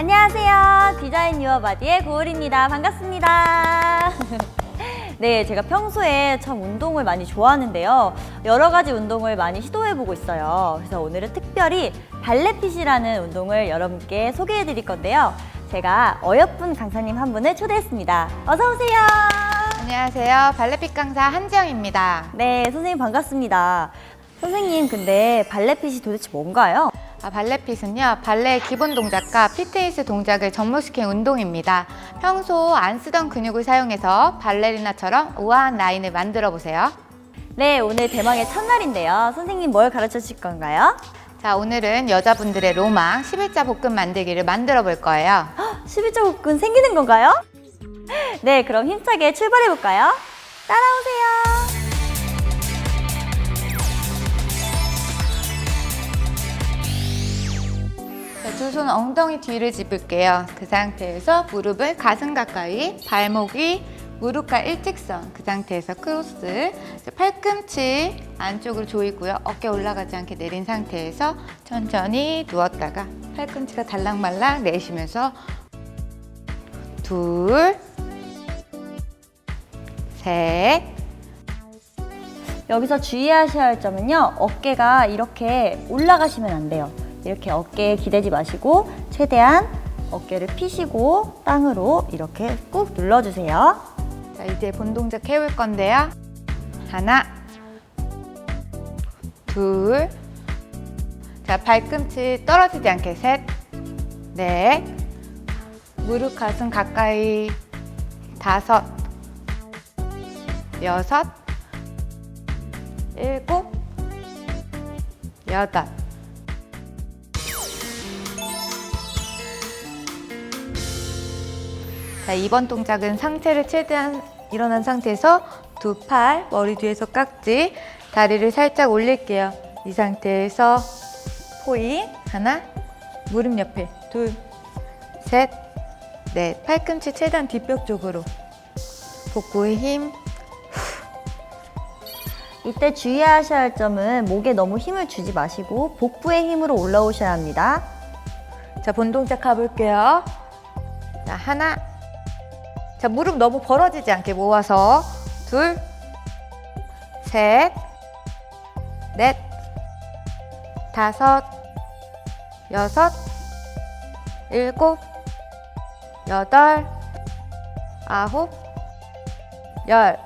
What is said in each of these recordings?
안녕하세요. 디자인 유어 바디의 고을입니다. 반갑습니다. 네, 제가 평소에 참 운동을 많이 좋아하는데요. 여러 가지 운동을 많이 시도해보고 있어요. 그래서 오늘은 특별히 발레핏이라는 운동을 여러분께 소개해 드릴 건데요. 제가 어여쁜 강사님 한 분을 초대했습니다. 어서 오세요. 안녕하세요. 발레핏 강사 한지영입니다. 네, 선생님 반갑습니다. 선생님, 근데 발레핏이 도대체 뭔가요? 아, 발레핏은요, 발레의 기본 동작과 피트니스 동작을 접목시킨 운동입니다. 평소 안 쓰던 근육을 사용해서 발레리나처럼 우아한 라인을 만들어 보세요. 네, 오늘 대망의 첫날인데요. 선생님 뭘 가르쳐 주실 건가요? 자, 오늘은 여자분들의 로망 11자 볶음 만들기를 만들어 볼 거예요. 11자 복근 생기는 건가요? 네, 그럼 힘차게 출발해 볼까요? 따라오세요. 두 손 엉덩이 뒤를 짚을게요. 그 상태에서 무릎을 가슴 가까이, 발목이 무릎과 일직선. 그 상태에서 크로스. 자, 팔꿈치 안쪽으로 조이고요. 어깨 올라가지 않게 내린 상태에서 천천히 누웠다가 팔꿈치가 달랑말랑 내쉬면서 둘, 셋, 여기서 주의하셔야 할 점은요. 어깨가 이렇게 올라가시면 안 돼요. 이렇게 어깨에 기대지 마시고 최대한 어깨를 피시고 땅으로 이렇게 꾹 눌러주세요. 자, 이제 본 동작 해볼 건데요. 하나, 둘, 자, 발꿈치 떨어지지 않게 셋, 넷, 무릎 가슴 가까이 다섯, 여섯, 일곱, 여덟. 자, 이번 동작은 상체를 최대한 일어난 상태에서 두 팔, 머리 뒤에서 깍지, 다리를 살짝 올릴게요. 이 상태에서 포인 하나, 무릎 옆에 둘, 셋, 넷. 팔꿈치 최대한 뒷벽 쪽으로. 복부의 힘. 이때 주의하셔야 할 점은 목에 너무 힘을 주지 마시고 복부의 힘으로 올라오셔야 합니다. 자, 본 동작 가볼게요. 자, 하나. 자, 무릎 너무 벌어지지 않게 모아서 둘, 셋, 넷, 다섯, 여섯, 일곱, 여덟, 아홉, 열.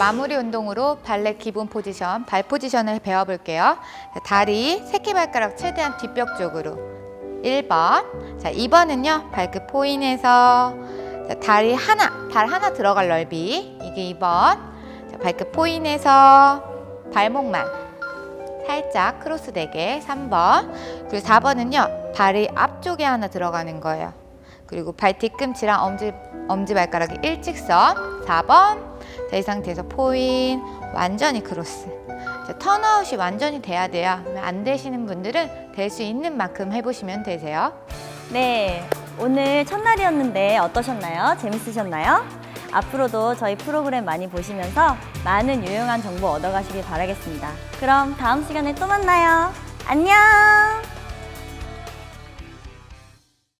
마무리 운동으로 발레 기본 포지션, 발 포지션을 배워볼게요. 자, 다리 새끼발가락 최대한 뒷벽 쪽으로. 1번. 자, 2번은요, 발끝 포인해서 자, 다리 하나, 발 하나 들어갈 넓이. 이게 2번. 자, 발끝 포인해서 발목만 살짝 크로스 되게 3번. 그리고 4번은요, 발이 앞쪽에 하나 들어가는 거예요. 그리고 발 뒤꿈치랑 엄지, 엄지발가락이 일직선 4번. 자, 이 상태에서 포인 완전히 크로스. 자, 턴아웃이 완전히 돼야 돼요. 안 되시는 분들은 될 수 있는 만큼 해보시면 되세요. 네, 오늘 첫날이었는데 어떠셨나요? 재밌으셨나요? 앞으로도 저희 프로그램 많이 보시면서 많은 유용한 정보 얻어가시길 바라겠습니다. 그럼 다음 시간에 또 만나요. 안녕!